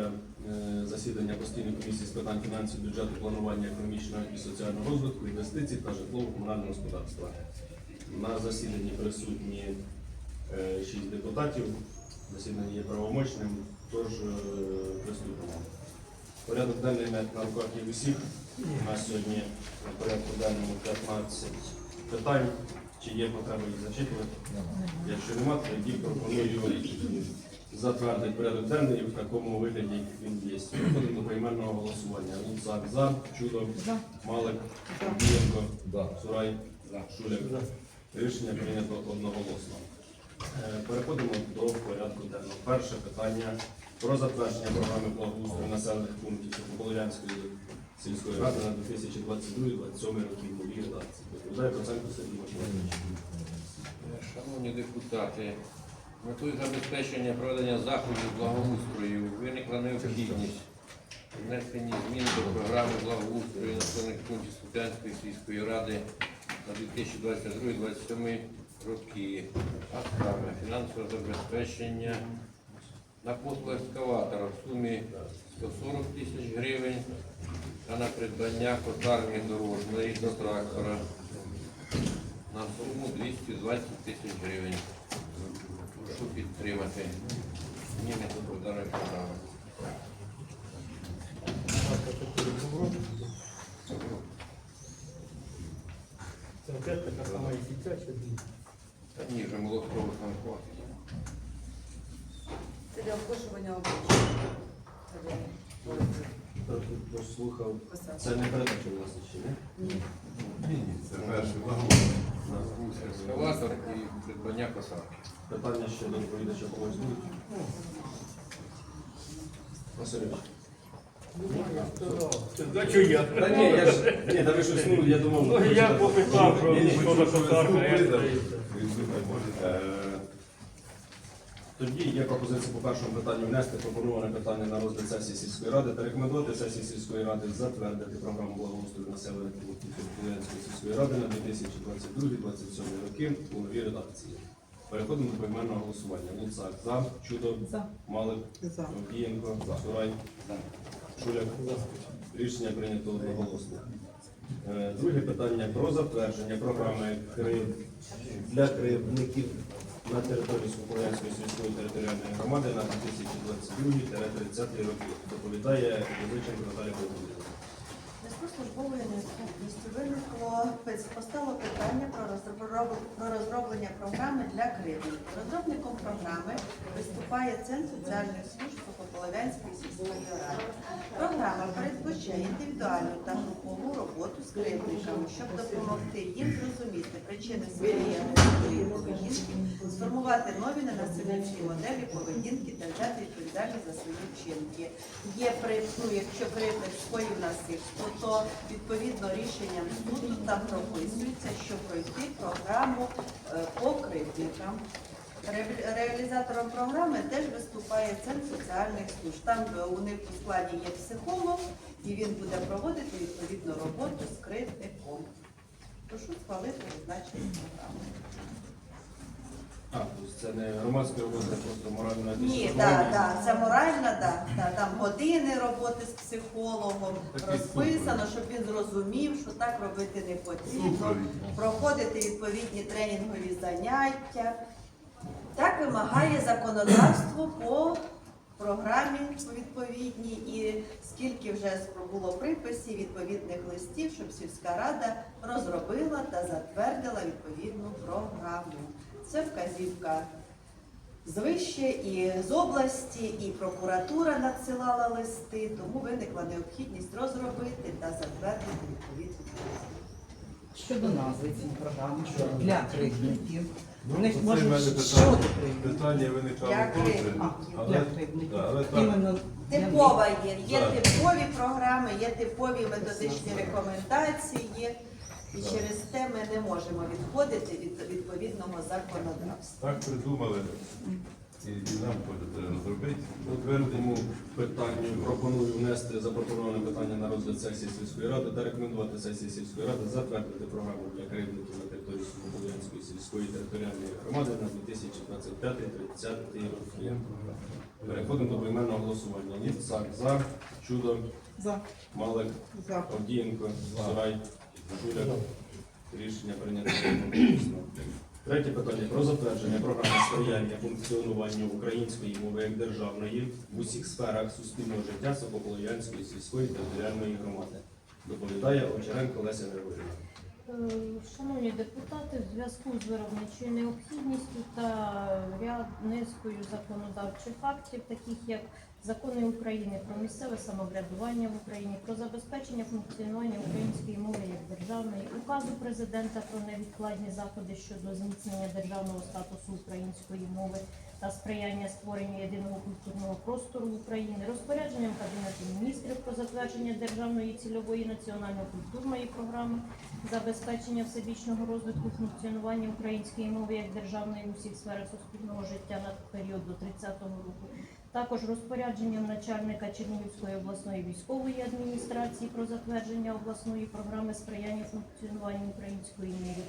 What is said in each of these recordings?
е, засідання постійної комісії з питань фінансів, бюджету, планування економічного і соціального розвитку, інвестицій та житлово-комунального господарства. На засіданні присутні е, шість депутатів. Засідання є правомочним, тож е, приступимо. Порядок денний на на руках є усіх. У нас сьогодні на порядку денному 15 питань. Чи є потреба їх зачитувати? Якщо немає, тоді пропоную затвердити порядок денний в такому вигляді, як він є. Переходимо до поіменного голосування. Луцак за, Чудо, Малик, Бієнко, Сурай, Шуляк. Рішення прийнято одноголосно. Е, Переходимо до порядку денного. Перше питання про затвердження програми благоустрою населених пунктів Сухополов'янської сільської ради на 2022-2027 роки в новій редакції. Сергій Миколаївич. Шановні депутати, метою забезпечення проведення заходів благоустрою виникла необхідність внесення змін до програми благоустрою населених пунктів Ступ'янської сільської ради на 2022-2027 роки, а саме фінансове забезпечення на послуг ескаватора в сумі 140 тисяч гривень та на придбання котарні дорожної до трактора на суму 220 тисяч гривень. Прошу підтримати. Зміни до даної програми. Це опять така сама і дитяча. Та ні, вже молоткрових нам хватить. Це для обкошування обличчя. Трохи послухав. Це не передача власне ще, не? Ні. Ні, Це перший вагон. Ескаватор і придбання косарки. Питання ще до доповідача когось будуть? Васильович. За що я? Та ні, я ж, ні, та ви щось, ну, я думав... Ну, я попитав, ні, що за косарка, як це. Е, Тоді є пропозиція по першому питанню внести пропоноване питання на розгляд сесії сільської ради та рекомендувати сесії сільської ради затвердити програму благоустрою пунктів Територіальної сільської ради на 2022-2027 роки у новій редакції. Переходимо до поіменного голосування. Луцак за, Чудо, За. Малик, За. Овдієнко, Сурай, Шуляк. Рішення прийнято одноголосно. Е, Друге питання про затвердження програми для кривдників на території Сухоянської сільської територіальної громади на 2022-30 років. Доповідає Язиченко Наталія Павлівна. Службовою необхідністю виникло постало питання про розроблення програми для кривдників. Розробником програми виступає Центр соціальних служб Сухополов'янської сільської ради. Програма передбачає індивідуальну та групову роботу з кривдниками, щоб допомогти їм зрозуміти причини своєї поведінки, сформувати нові ненасильницькі моделі поведінки та взяти відповідальність за свої вчинки. Є при ну, якщо кривдник скоїв насильство, то відповідно рішенням суду там прописується, що пройти програму е, по кривдникам. Реалізатором програми теж виступає Центр соціальних служб. Там е, у них у складі є психолог, і він буде проводити відповідну роботу з кривдником. Прошу схвалити зазначені програми. А, тобто це не громадська робота, а просто моральна Ні, так, так, це моральна, да, да, там години роботи з психологом Такий розписано, щоб він зрозумів, що так робити не потрібно, Супровід. проходити відповідні тренінгові заняття. Так вимагає законодавство по програмі відповідній і скільки вже було приписів відповідних листів, щоб сільська рада розробила та затвердила відповідну програму. Це вказівка звище і з області, і прокуратура надсилала листи, тому виникла необхідність розробити та затвердити відповідну. Щодо назви цієї програми, що для кривдників. У них може що питання, до кривдників? питання виникало Для кривдників. Але, кривдників. да, але так, Іменно для них. Типова є. Є Так. типові програми, є типові методичні рекомендації, і через те ми не можемо відходити від відповідного законодавства. так придумали, і, і нам треба зробити. Твердому питанню пропоную внести запропоноване питання на розгляд сесії сільської ради та рекомендувати сесії сільської ради затвердити програму для кривдників на території Сухополянської сільської територіальної громади на 2025-30 роки. Переходимо до поіменного голосування. Ніцак за, Чудо, За. Малик, За. Авдієнко, Сурай, Рішення прийнято. Третє питання про затвердження програми сприяння функціонуванню української мови як державної в усіх сферах суспільного життя Сокополов'янської сільської територіальної громади. Доповідає Овчаренко Леся Григорівна. Е, Шановні депутати, в зв'язку з виробничою необхідністю та ряд низкою законодавчих актів, таких як закони України про місцеве самоврядування в Україні, про забезпечення функціонування української мови як державної, указу президента про невідкладні заходи щодо зміцнення державного статусу української мови та сприяння створенню єдиного культурного простору в Україні, розпорядженням Кабінету міністрів про затвердження державної цільової національно-культурної програми забезпечення всебічного розвитку функціонування української мови як державної в усіх сферах суспільного життя на період до 30-го року. Також розпорядженням начальника Чернігівської обласної військової адміністрації про затвердження обласної програми сприяння функціонуванню української мови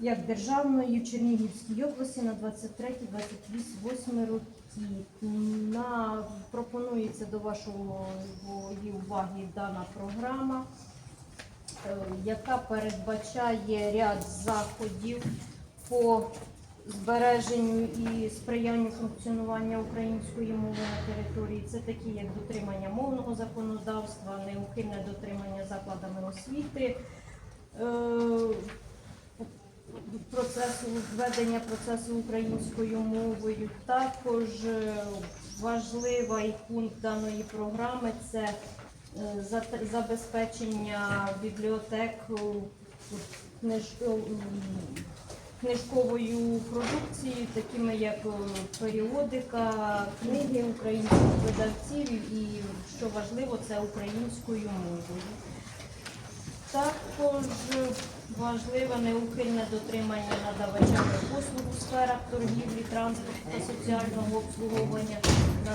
як державної в Чернігівській області на 23-28 роки. На пропонується до вашої уваги дана програма е, яка передбачає ряд заходів по збереженню і сприянню функціонування української мови на території. Це такі, як дотримання мовного законодавства, неухильне дотримання закладами освіти. Процесу введення процесу українською мовою також е, важливий пункт даної програми це е, забезпечення бібліотек е, книжковою продукцією, такими як періодика, книги українських видавців і, що важливо, це українською мовою. Також важливе неухильне дотримання надавачами послуг у сферах торгівлі, транспорту та соціального обслуговування е,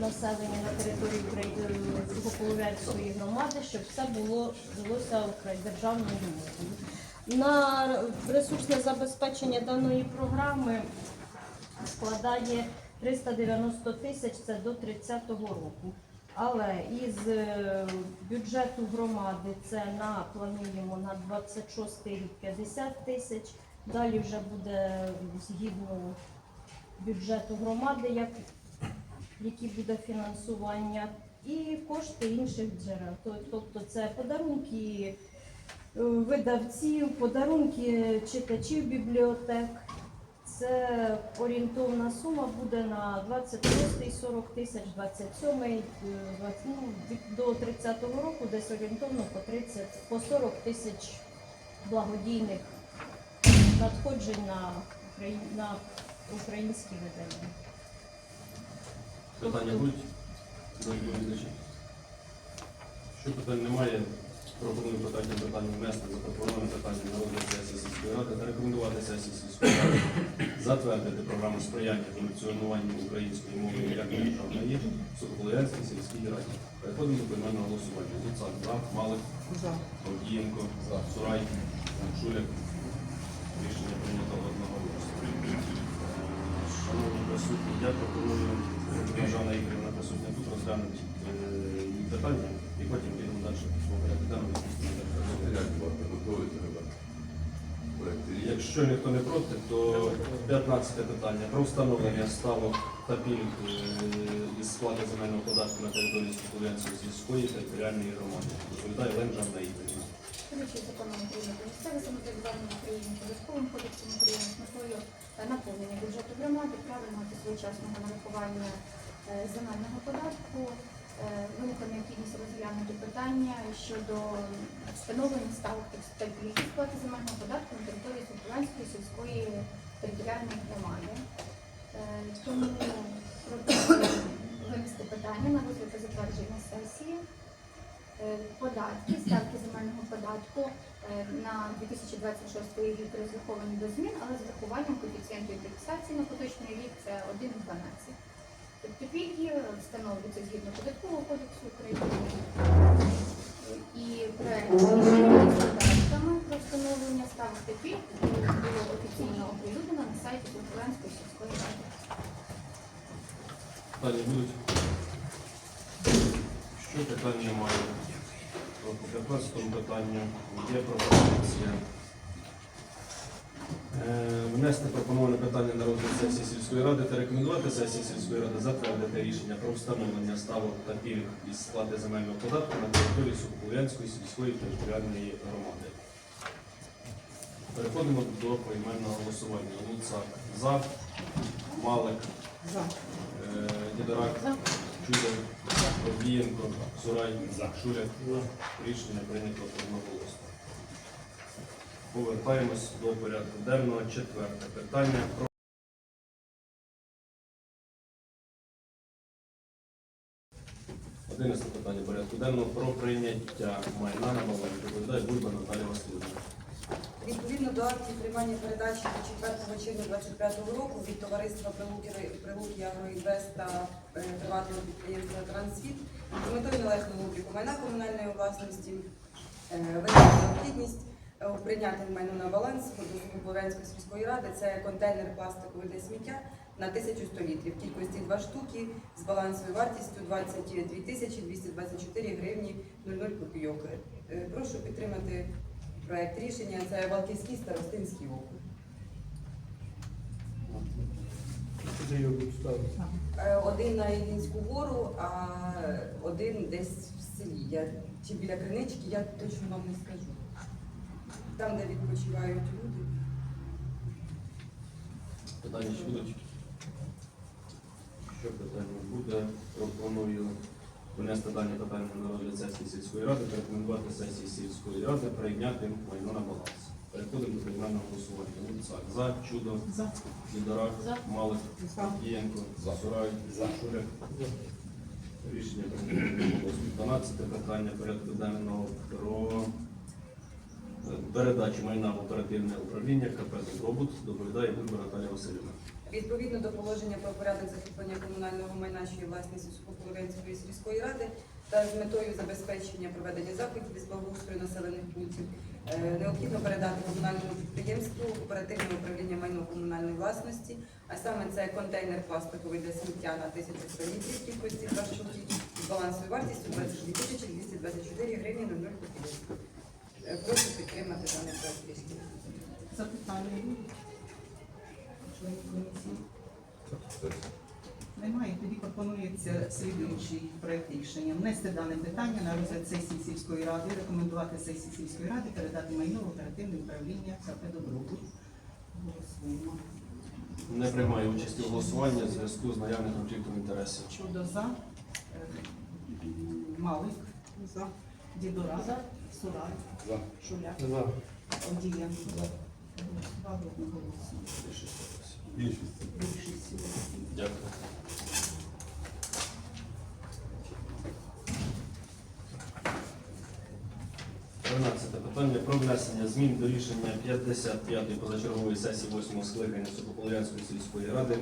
населення на території України Сухополов'янської громади, щоб все було укра- державною мовою. На ресурсне забезпечення даної програми складає 390 тисяч, це до 30-го року. Але із е, бюджету громади це на плануємо на 26 рік 50 тисяч. Далі вже буде згідно бюджету громади, як, які буде фінансування, і кошти інших джерел. Тобто це подарунки е, видавців, подарунки читачів бібліотек. Це орієнтовна сума буде на 26 40 тисяч, 27 е, 20, ну, від- до 30-го року десь орієнтовно по 30, по 40 тисяч благодійних надходжень на, Украї- на українські видання. Питання будуть? Що питань немає, пропоную питання питання внести запропоноване питання на розгляд сесії сільської ради та рекомендувати сесії сільської ради затвердити програму сприяння функціонуванню української мови як державної в Соколянській сільській раді. Переходимо до поіменного голосування. Луцак, за, Малик, За. Авдієнко, Сурай, Шуляк. Рішення прийнято одноголосно. Шановні присутні, я пропоную Державна Ігорівна присутня тут розглянути е, питання Якщо ніхто не проти, то 15 питання про встановлення ставок та пільг е, із сплати земельного податку на території Соколянської сільської територіальної громади. Доповідає Ленджа Ігорівна. Керуючий законом України місцеве самоврядування в Україні, податковим кодексом України з метою е, наповнення бюджету громади, правильного та своєчасного нарахування е, земельного податку, виникла необхідність розглянути питання щодо встановлення ставок та сплати земельного податку на території Соколянської сільської територіальної громади. Е, Тому пропоную винести питання на розгляд затвердження сесії. Е, податки, ставки земельного податку е, на 2026 рік розраховані без змін, але з врахуванням коефіцієнту індексації на поточний рік це 1,12. Тобто пільги встановлюються згідно податкового кодексу України і проект рішення податками про встановлення ставок та пільг було офіційно оприлюднено на сайті Конкурентської сільської ради. Питання будуть? Що питань немає? По 15 питанню є пропозиція. Внести пропоноване питання на розгляд сесії сільської ради та рекомендувати сесії сільської ради затвердити рішення про встановлення ставок та пільг із сплати земельного податку на території Сухополянської сільської територіальної громади. Переходимо до поіменного голосування. Луцак за, Малик, За. е, Дідорак, Чудов, Обієнко, Сурай, Шуляк. Рішення прийнято одноголосно. Повертаємось до порядку денного. Четверте питання про Одинадцяте питання порядку денного про прийняття майна на баланс. Доповідає Бульба Наталія Васильівна. Відповідно до актів приймання передачі від 4 червня 2025 року від товариства «Прилуки, Агроінвест та е, приватного підприємства Трансвіт з метою належного обліку майна комунальної власності е, необхідність е, прийняти майно на баланс Слов'янської сільської ради. Це контейнер пластиковий для сміття на 1100 літрів. Кількості 2 штуки з балансовою вартістю 22 тисячі 224 гривні 00 копійок. Е, Прошу підтримати проект рішення. Це Валківський старостинський округ. Е, Один на Іллінську гору, а один десь в селі. Я, чи біля кринички, я точно вам не скажу. Там, де відпочивають люди. Питання ще будуть? Що питання буде? Пропоную винести дані питання на розгляд сесії сільської ради рекомендувати сесії сільської ради прийняти майно на баланс. Переходимо до приймального голосування. Луцак за, Чудо, За. Дідорак, За. Малик, За. Дієнко, Сурай, Шуляк. Рішення прийнято. 12 питання порядку денного про передачу майна в оперативне управління КП «Добробут» доповідає Бульба Наталія Васильівна. Відповідно до положення про порядок закріплення комунального майна, що є власністю Сухополовинської сільської ради, та з метою забезпечення проведення заходів із благоустрою населених пунктів, е, необхідно передати комунальному підприємству оперативне управління майно комунальної власності, а саме це контейнер пластиковий для сміття на 1100 літрів кількості 2 штуки з балансовою вартістю 22 тисячі 224 гривні 00 копійок. Прошу підтримати даний проект рішення. Запитання? Члени комісії? Немає. Тоді пропонується слідуючий проект рішення. Внести дане питання на розгляд сесії сільської ради, рекомендувати сесії сільської ради передати майно в оперативне управління КП «Добробут». Голосуємо. Не приймає участі у голосуванні в зв'язку з наявним конфліктом інтересів. Чудо за. Е, Малик. За. Дідура. За. Сурай. За. Шуляк. За. Одієнко. За. Два одноголосно. Більшість. Більшість. Дякую. Тринадцяте питання про внесення змін до рішення 55-ї позачергової сесії 8 скликання Сокополянської сільської ради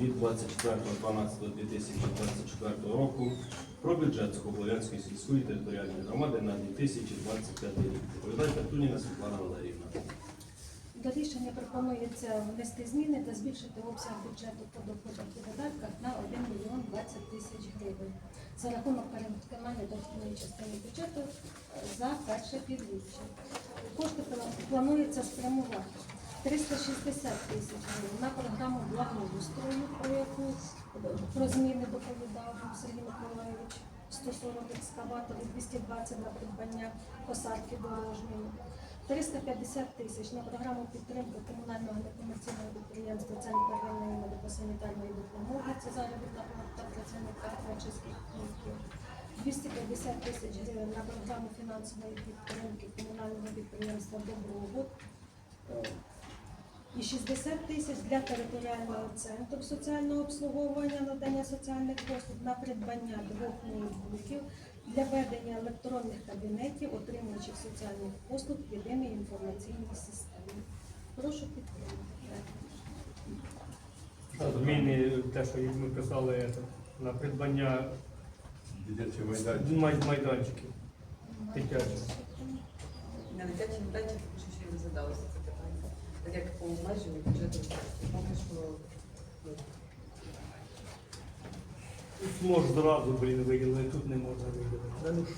від 24.12.2024 року про бюджет Сокополянської сільської територіальної громади на 2025 рік. Доповідає Картуніна Світлана Валеріївна. До рішення пропонується внести зміни та збільшити обсяг бюджету по доходах і видатках на 1 мільйон 20 тисяч гривень за рахунок перевиконання доходної частини бюджету е, за перше півріччя. Кошти пла- планується спрямувати 360 тисяч гривень на програму благоустрою, про яку про зміни доповідав Сергій Миколаївич, 140 екскаваторів, 220 на придбання посадки дорожньої. 350 тисяч на програму підтримки комунального некомерційного підприємства Центр первинної медико-санітарної допомоги. Це заробітна плата працівника Крачівських пунктів. 250 тисяч гривень на програму фінансової підтримки комунального підприємства Добробут. І 60 тисяч для територіального центру соціального обслуговування надання соціальних послуг на придбання двох ноутбуків для ведення електронних кабінетів, отримуючих соціальних послуг в єдиній інформаційній системі. Прошу підтримати. Зміни, те, що ми писали на придбання майданчиків дитячих. На дитячій майданчик поки що ще не задалося як по обмеженню бюджету поки що ну, Тут мож зразу, блін, виділили, тут не можна виділити. Та ну ж.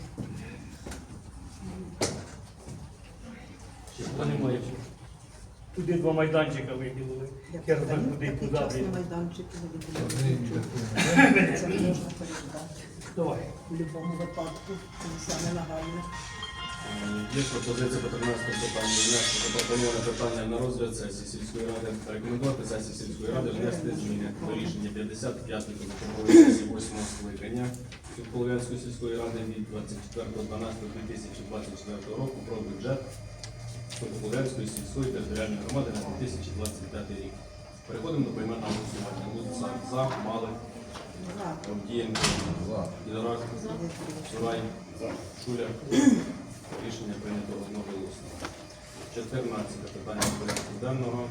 Та немає. Туди два майданчика виділили. Я ж так туди, туди, блін. майданчики Це можна передати. Давай. В будь-якому випадку, це саме нагальне. Є пропозиція по 13 питанню внести запропоноване питання на розгляд сесії сільської ради. Рекомендувати сесії сільської ради внести зміни до рішення 55 виконкомової сесії 8 скликання Полов'янської сільської ради від 24.12.2024 року про бюджет Полов'янської сільської територіальної громади на 2025 рік. Переходимо до поіменного голосування. Луцак за, Малик, Авдієнко, Ідорак, Сурай, Шуля. Рішення прийнято одноголосно. 14 питання порядку денного.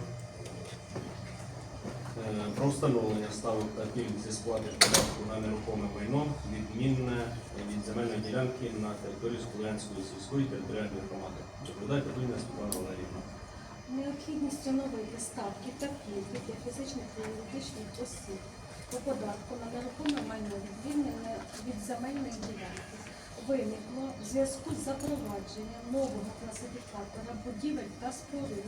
Е, Про встановлення ставок та пільг зі сплати податку на нерухоме майно відмінне від земельної ділянки на території Слов'янської сільської територіальної громади. Доповідає Петруня Світлана Валерійовна. Необхідність оновити ставки та пільги для фізичних та юридичних осіб по податку на нерухоме майно відмінене від земельної ділянки виникло в зв'язку з запровадженням нового класифікатора будівель та споруд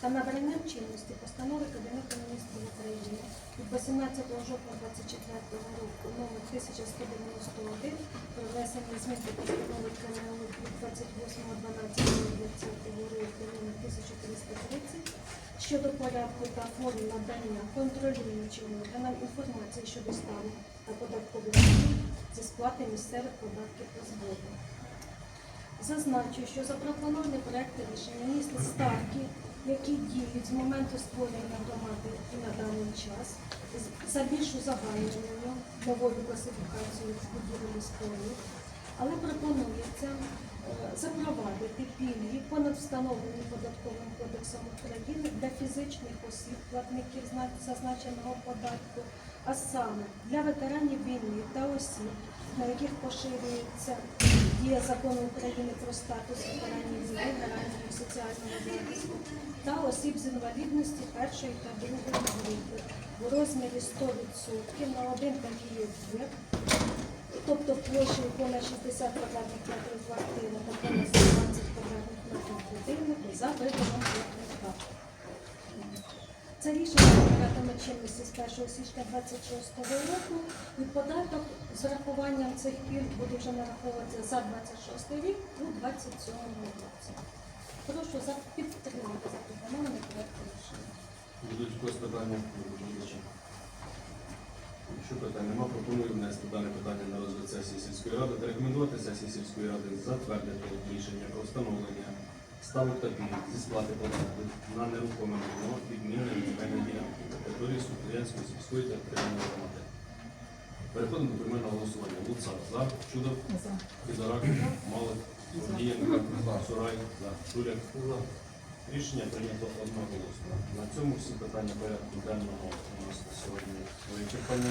та набранням чинності постанови Кабінету міністрів України від 18 жовтня 2024 року номер 1191 про внесення змін до постанови КНУ від 28.12.2020 року номер 1330 щодо порядку та форм надання контролюючим органам інформації щодо стану та податкових зі сплати місцевих податків та зборів. Зазначу, що запропонований проект рішення містить ставки, які діють з моменту створення громади і на даний час, за більш узагальненою новою класифікацією будівель і але пропонується е, запровадити пільги понад встановлені податковим кодексом України для фізичних осіб, платників зазначеного податку, а саме для ветеранів війни та осіб, на яких поширюється дія закону України про статус ветеранів війни, гарантії соціального захисту та осіб з інвалідності першої та другої групи в розмірі 100% на один такий об'єкт, тобто площею понад 60 квадратних метрів квартири та понад 120 квадратних метрів будинку за видом платника. Це рішення набиратиме чинності з 1 січня 2026 року і податок з врахуванням цих пільг буде вже нараховуватися за 26 рік у 27 році. Прошу за підтримати запропонований проект рішення. Будуть якось питання до доповідача? Якщо питань нема, пропоную внести дане питання на розгляд сесії сільської ради та рекомендувати сесії сільської ради затвердити рішення про встановлення ставок та пільг зі сплати податку на нерухоме майно відмінної від земельної ділянки на території Сукулянської сільської територіальної громади. Переходимо до прийменного голосування. Луцак за, Чудов, Підорак, Малик, Дієнко, Сурай, за, Шуляк. Рішення прийнято одноголосно. На цьому всі питання порядку денного у нас сьогодні вичерпані.